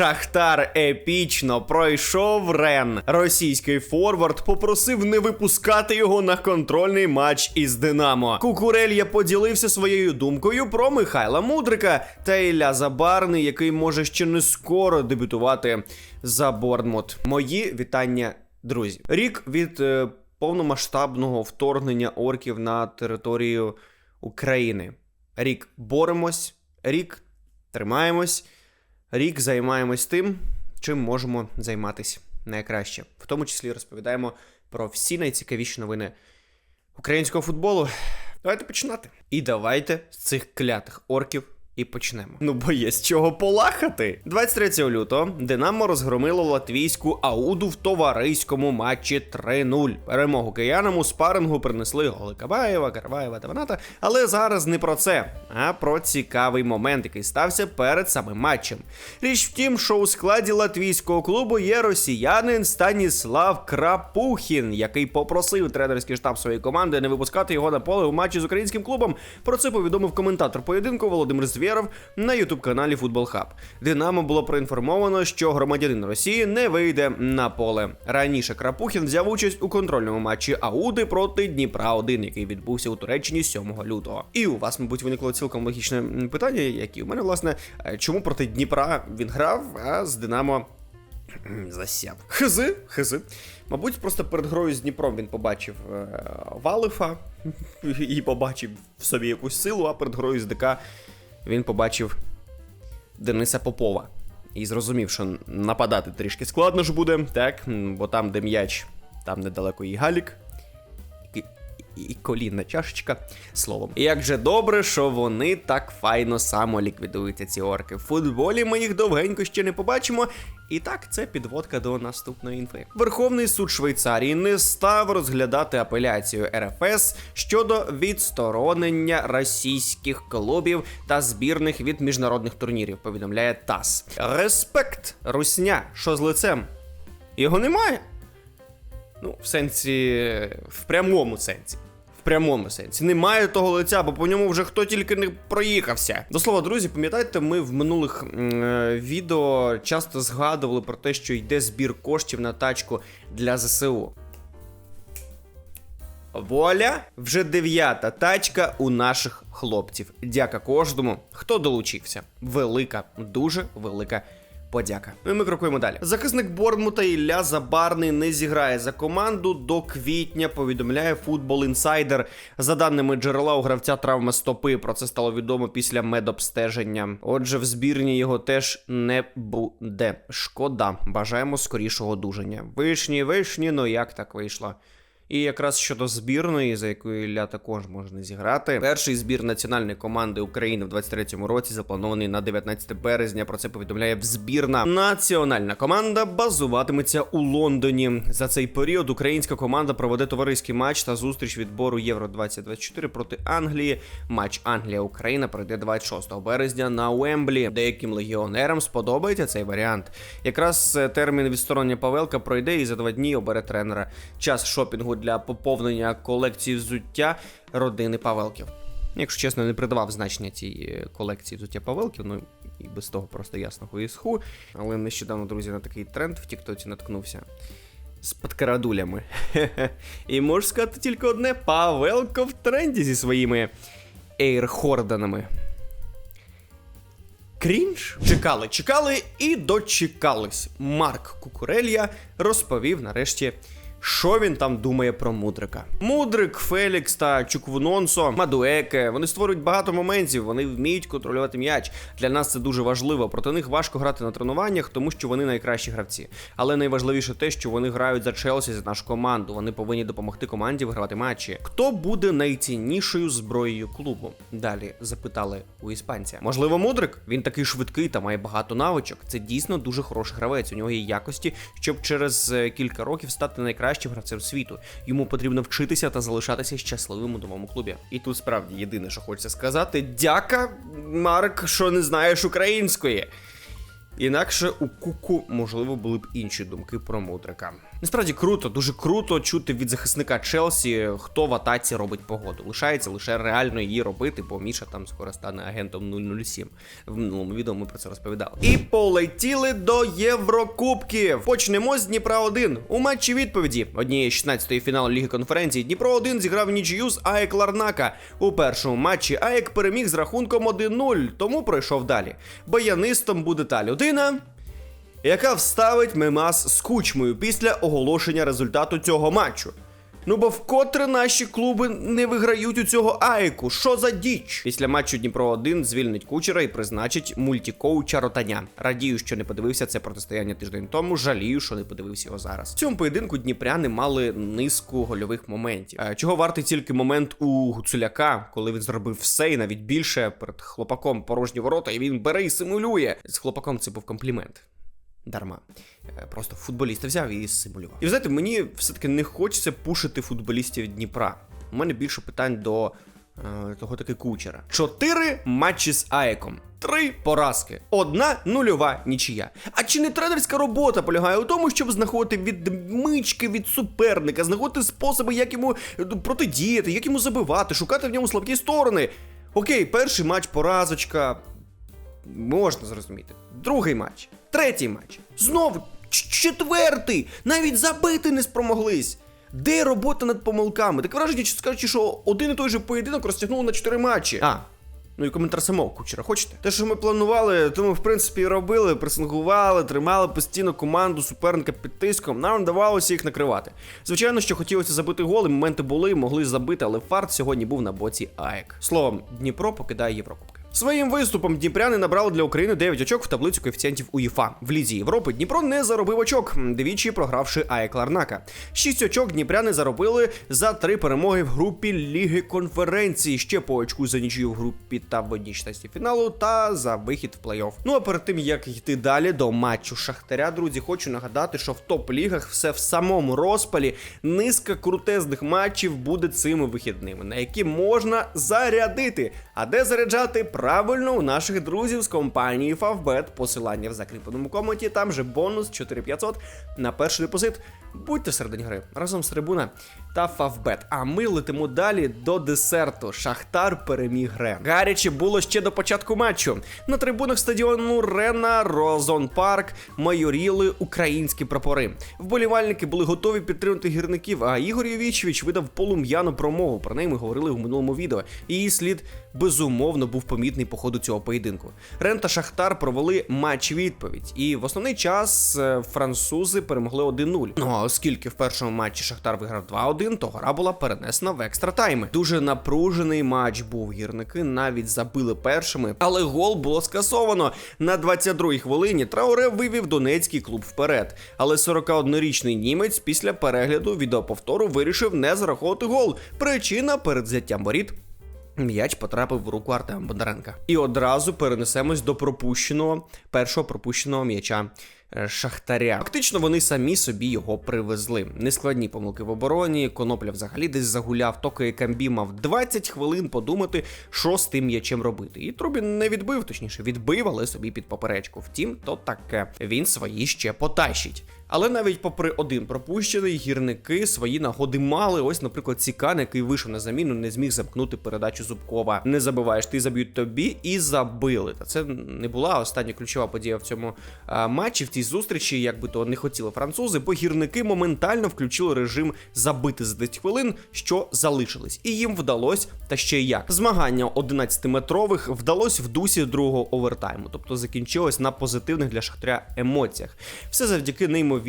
Шахтар епічно пройшов Рен. Російський форвард попросив не випускати його на контрольний матч із Динамо. Кукурелья поділився своєю думкою про Михайла Мудрика та Ілля Забарний, який може ще не скоро дебютувати за Борнмут. Мої вітання, друзі. Рік від е, повномасштабного вторгнення орків на територію України. Рік боремось, рік тримаємось, рік займаємось тим, чим можемо займатися найкраще. В тому числі розповідаємо про всі найцікавіші новини українського футболу. Давайте починати. І давайте з цих клятих орків і почнемо. Ну бо є з чого полахати. 23 лютого Динамо розгромило латвійську Ауду в товариському матчі 3-0. Перемогу киянам у спарингу принесли голи Кабаєва, Карваєва та Ваната. Але зараз не про це, а про цікавий момент, який стався перед самим матчем. Річ в тім, що у складі латвійського клубу є росіянин Станіслав Крапухін, який попросив тренерський штаб своєї команди не випускати його на поле у матчі з українським клубом. Про це повідомив коментатор поєдинку Володимир Звєров на ютуб-каналі Футбол Хаб. Динамо було проінформовано, що громадянин Росії не вийде на поле. Раніше Крапухін взяв участь у контрольному матчі Ауди проти Дніпра 1 який відбувся у Туреччині 7 лютого. І у вас, мабуть, виникло цілком логічне питання, як і у мене, власне, е, чому проти Дніпра він грав, а з Динамо Засяв. Хизи, хизи. Мабуть, просто перед грою з Дніпром він побачив е, Валифа і побачив в собі якусь силу, а перед грою з ДК він побачив Дениса Попова. І зрозумів, що нападати трішки складно ж буде, так? Бо там, де м'яч, там недалеко і Галік. І, колінна чашечка словом. Як же добре, що вони так файно само ліквідуються, ці орки. В футболі ми їх довгенько ще не побачимо. І так, це підводка до наступної інфи. Верховний суд Швейцарії не став розглядати апеляцію РФС щодо відсторонення російських клубів та збірних від міжнародних турнірів. Повідомляє ТАСС. Респект, русня, що з лицем? Його немає. Ну, в сенсі, в прямому сенсі. В прямому сенсі. Немає того лиця, бо по ньому вже хто тільки не проїхався. До слова, друзі, пам'ятаєте, ми в минулих е, відео часто згадували про те, що йде збір коштів на тачку для ЗСУ. Воля, вже дев'ята тачка у наших хлопців. Дяка кожному, хто долучився. Велика, дуже велика подяка. Ну і ми крокуємо далі. Захисник Борнмута Ілля Забарний не зіграє за команду до квітня. Повідомляє Футбол Інсайдер. За даними джерела у гравця травма стопи. Про це стало відомо після медобстеження. Отже, в збірні його теж не буде. Шкода. Бажаємо скорішого одужання. Вишні, вишні, ну як так вийшло? І якраз щодо збірної, за якою Ілля також може не зіграти. Перший збір національної команди України в 23-му році запланований на 19 березня. Про це повідомляє взбірна. Національна команда базуватиметься у Лондоні. За цей період українська команда проведе товариський матч та зустріч відбору Євро 2024 проти Англії. Матч Англія-Україна пройде 26 березня на Уемблі. Деяким легіонерам сподобається цей варіант. Якраз е, термін відсторонення Павелка пройде і за два дні обере тренера. Час шопінгу для поповнення колекції взуття родини Павелків. Якщо чесно, не придавав значення цій е, колекції взуття Павелків, ну і без того просто ясного ісху. Але нещодавно, друзі, на такий тренд в Тіктоці наткнувся. З подкарадулями. І можу сказати тільки одне: Павелко в тренді зі своїми ейрхорданами. Крінж? Чекали, чекали і дочекались. Марк Кукурелья розповів нарешті. Що він там думає про Мудрика? Мудрик, Фелікс та Чуквунонсо, Мадуеке. Вони створюють багато моментів, вони вміють контролювати м'яч. Для нас це дуже важливо. Проти них важко грати на тренуваннях, тому що вони найкращі гравці. Але найважливіше те, що вони грають за Челсі, за нашу команду. Вони повинні допомогти команді вигравати матчі. Хто буде найціннішою зброєю клубу? Далі запитали у іспанця. Можливо, Мудрик? Він такий швидкий та має багато навичок. Це дійсно дуже хороший гравець. У нього є якості, щоб через е, кілька років стати найкращим гравцем світу. Йому потрібно вчитися та залишатися щасливим у новому клубі. І тут справді єдине, що хочеться сказати: дяка, Марк, що не знаєш української. Інакше у Куку, можливо, були б інші думки про Мудрика. Насправді круто, дуже круто чути від захисника Челсі, хто в атаці робить погоду. Лишається лише реально її робити, бо Міша там скоро стане агентом 007. В минулому відео ми про це розповідали. І полетіли до Єврокубків. Почнемо з Дніпра 1 у матчі відповіді однієї 16-ї фіналу Ліги конференції. Дніпро 1 зіграв нічию з АЕК Ларнака. У першому матчі АЕК переміг з рахунком 1-0, тому пройшов далі. Баянистом буде та людина, яка вставить мемас з кучмою після оголошення результату цього матчу. Ну бо вкотре наші клуби не виграють у цього Айку. Що за діч? Після матчу Дніпро 1 звільнить кучера і призначить мультікоуча Ротаня. Радію, що не подивився це протистояння тиждень тому. Жалію, що не подивився його зараз. В цьому поєдинку дніпряни мали низку гольових моментів. Е, Чого вартий тільки момент у Гуцуляка, коли він зробив все і навіть більше перед хлопаком порожні ворота, і він бере і симулює. З хлопаком це був комплімент. Дарма. Е, Просто футболіста взяв і симулював. І ви знаєте, мені все-таки не хочеться пушити футболістів Дніпра. У мене більше питань до е, того таки кучера. Чотири матчі з Аеком. Три поразки, одна нульова нічия. А чи не тренерська робота полягає у тому, щоб знаходити відмички від суперника, знаходити способи, як йому е, протидіяти, як йому забивати, шукати в ньому слабкі сторони? Окей, перший матч поразочка, можна зрозуміти. Другий матч, третій матч, знову четвертий. Навіть забити не спромоглись. Де робота над помилками? Таке враження, що скажучи, що один і той же поєдинок розтягнули на чотири матчі. А. Ну і коментар самого кучера, хочете? Те, що ми планували, то ми в принципі і робили, пресингували, тримали постійно команду суперника під тиском. Нам вдавалося їх накривати. Звичайно, що хотілося забити голи, моменти були, могли забити, але фарт сьогодні був на боці АЕК. Словом, Дніпро покидає Єврокубки. Своїм виступом дніпряни набрали для України 9 очок в таблицю коефіцієнтів УЄФА. В лізі Європи Дніпро не заробив очок, двічі програвши АЕК Ларнака. Шість очок дніпряни заробили за три перемоги в групі Ліги конференції. Ще по очку за нічию в групі та в одній часті фіналу та за вихід в плей-офф. Ну а перед тим як йти далі до матчу Шахтаря, друзі, хочу нагадати, що в топ-лігах все в самому розпалі. Низка крутезних матчів буде цими вихідними, на які можна зарядити. А де заряджати? Правильно, у наших друзів з компанії Favbet. Посилання в закріпленому коменті. Там же бонус 4500 на перший депозит. Будьте всередині гри разом з трибуна та Favbet. А ми летимо далі до десерту. Шахтар переміг Рен. Гаряче було ще до початку матчу. На трибунах стадіону Рена Розон Парк майоріли українські прапори. Вболівальники були готові підтримати гірників. А Ігор Євічевич видав полум'яну промову. Про неї ми говорили в минулому відео. Її слід безумовно був помітний по ходу цього поєдинку. Рен та Шахтар провели матч відповідь, і в основний час е, французи перемогли 1-0. Ну а оскільки в першому матчі Шахтар виграв 2-1, то гра була перенесена в екстра тайми. Дуже напружений матч був. Гірники навіть забили першими, але гол було скасовано. На 22-й хвилині Трауре вивів донецький клуб вперед. Але 41-річний німець після перегляду відеоповтору вирішив не зараховувати гол. Причина перед взяттям воріт М'яч потрапив в руку Артема Бондаренка. І одразу перенесемось до пропущеного першого пропущеного м'яча е, Шахтаря. Фактично вони самі собі його привезли. Нескладні помилки в обороні. Конопля взагалі десь загуляв. Токи Камбі мав 20 хвилин подумати, що з тим м'ячем робити. І Трубін не відбив, точніше, відбив, але собі під поперечку. Втім, то таке. Він свої ще потащить. Але навіть попри один пропущений, гірники свої нагоди мали. Ось, наприклад, Цікан, який вийшов на заміну, не зміг замкнути передачу Зубкова. Не забиваєш, ти заб'ють тобі і забили. Та це не була остання ключова подія в цьому матчі, в цій зустрічі, як би то не хотіли французи, бо гірники моментально включили режим забити за 10 хвилин, що залишились. І їм вдалося, та ще й як. Змагання 11-метрових вдалося в дусі другого овертайму, тобто закінчилось на позитивних для Шахтаря емоціях. Все завдяки неймовірному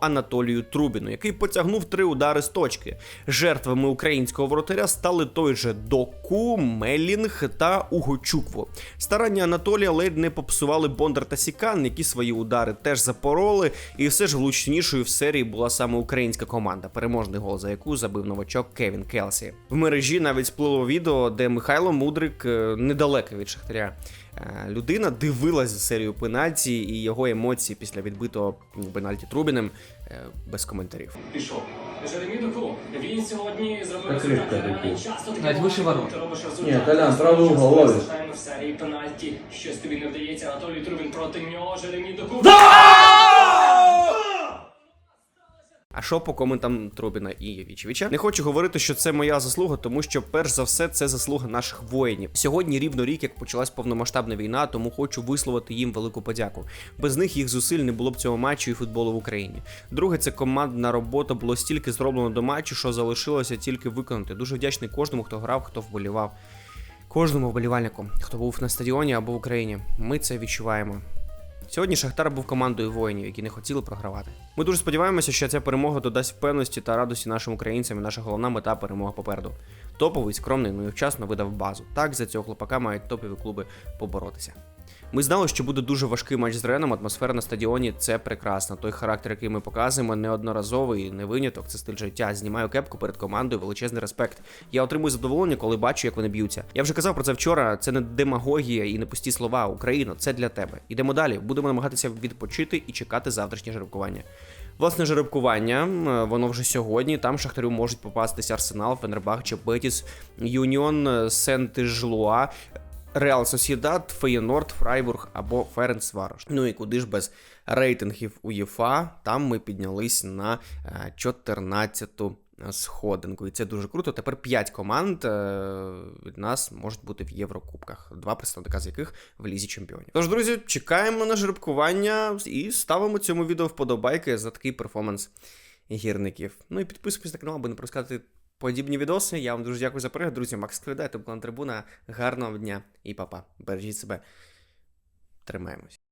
Анатолію Трубіну, який потягнув три удари з точки. Жертвами українського воротаря стали той же Доку, Мелінг та Угочукво. Старання Анатолія ледь не попсували Бондар та Сікан, які свої удари теж запороли, і все ж влучнішою в серії була саме українська команда, переможний гол за яку забив новачок Кевін Келсі. В мережі навіть сплило відео, де Михайло Мудрик е, недалеко від Шахтаря. Е, Людина дивилась серію пенальті і його емоції після відбитого пенальті Трубіним е, без коментарів. Пішов. Жеремі Доку. Він сьогодні зробив часто таке Навіть вище ворот. робиш. Ні, Колян, правий угол, ловиш. В серії пенальті. Щось тобі не вдається. Анатолій Трубін проти нього. Жеремі Доку. А що по коментам Трубіна і Вічевича? Не хочу говорити, що це моя заслуга, тому що перш за все це заслуга наших воїнів. Сьогодні рівно рік, як почалась повномасштабна війна, тому хочу висловити їм велику подяку. Без них їх зусиль не було б цього матчу і футболу в Україні. Друге, це командна робота було стільки зроблено до матчу, що залишилося тільки виконати. Дуже вдячний кожному, хто грав, хто вболівав. Кожному вболівальнику, хто був на стадіоні або в Україні. Ми це відчуваємо. Сьогодні Шахтар був командою воїнів, які не хотіли програвати. Ми дуже сподіваємося, що ця перемога додасть впевненості та радості нашим українцям. і Наша головна мета перемога попереду. Топовий, скромний, ну і вчасно видав базу. Так за цього хлопака мають топові клуби поборотися. Ми знали, що буде дуже важкий матч з Реном. Атмосфера на стадіоні це прекрасно. Той характер, який ми показуємо, неодноразовий, не виняток, це стиль життя. Знімаю кепку перед командою, величезний респект. Я отримую задоволення, коли бачу, як вони б'ються. Я вже казав про це вчора. Це не демагогія і не пусті слова. Україна, це для тебе. Ідемо далі. Будемо намагатися відпочити і чекати завтрашнє жеребкування. Власне, жеребкування, воно вже сьогодні. Там шахтарю можуть попастися Арсенал, Фенербахче, Бетіс, Юніон, Сент-Жлуа, Реал Сосідат, Феєнорд, Фрайбург або Ференц Варош. Ну і куди ж без рейтингів УЄФА, там ми піднялись на 14-ту сходинку. І це дуже круто. Тепер 5 команд е, від нас можуть бути в Єврокубках, два представника з яких в лізі чемпіонів. Тож, друзі, чекаємо на жеребкування і ставимо цьому відео вподобайки за такий перформанс гірників. Ну і підписуйтесь на канал, аби не пропускати подібні відоси. Я вам дуже дякую за перегляд. Друзі, Макс Крида, тобто на Трибуна. Гарного дня і па-па. Бережіть себе. Тримаємось.